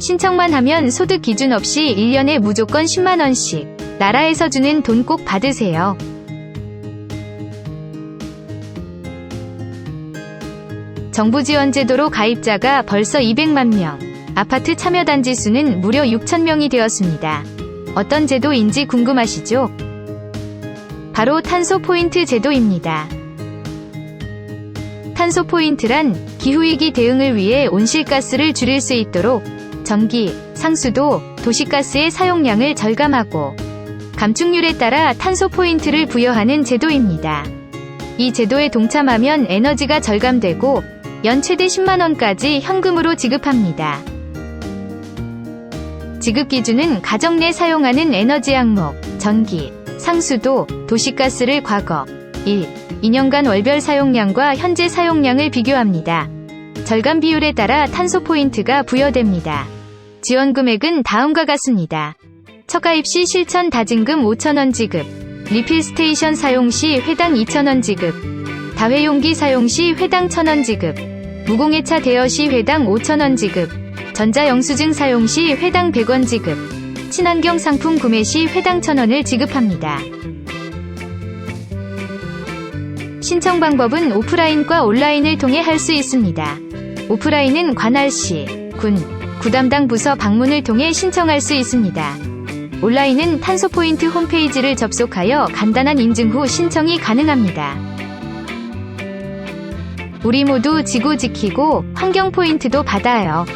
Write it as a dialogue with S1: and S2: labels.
S1: 신청만 하면 소득 기준 없이 1년에 무조건 10만원씩 나라에서 주는 돈 꼭 받으세요. 정부 지원 제도로 가입자가 벌써 200만 명, 아파트 참여 단지 수는 무려 6천 명이 되었습니다. 어떤 제도인지 궁금하시죠? 바로 탄소 포인트 제도입니다. 탄소 포인트란 기후위기 대응을 위해 온실가스를 줄일 수 있도록 전기, 상수도, 도시가스의 사용량을 절감하고 감축률에 따라 탄소 포인트를 부여하는 제도입니다. 이 제도에 동참하면 에너지가 절감되고 연 최대 10만원까지 현금으로 지급합니다. 지급 기준은 가정 내 사용하는 에너지 항목, 전기, 상수도, 도시가스를 과거 1. 2년간 월별 사용량과 현재 사용량을 비교합니다. 절감 비율에 따라 탄소 포인트가 부여됩니다. 지원 금액은 다음과 같습니다. 처가입 시 실천 다진금 5,000원 지급, 리필 스테이션 사용 시 회당 2,000원 지급, 다회용기 사용 시 회당 1,000원 지급, 무공해차 대여 시 회당 5,000원 지급, 전자영수증 사용 시 회당 100원 지급, 친환경 상품 구매 시 회당 1,000원을 지급합니다. 신청 방법은 오프라인과 온라인을 통해 할 수 있습니다. 오프라인은 관할 시, 군, 구담당 부서 방문을 통해 신청할 수 있습니다. 온라인은 탄소포인트 홈페이지를 접속하여 간단한 인증 후 신청이 가능합니다. 우리 모두 지구 지키고 환경 포인트도 받아요.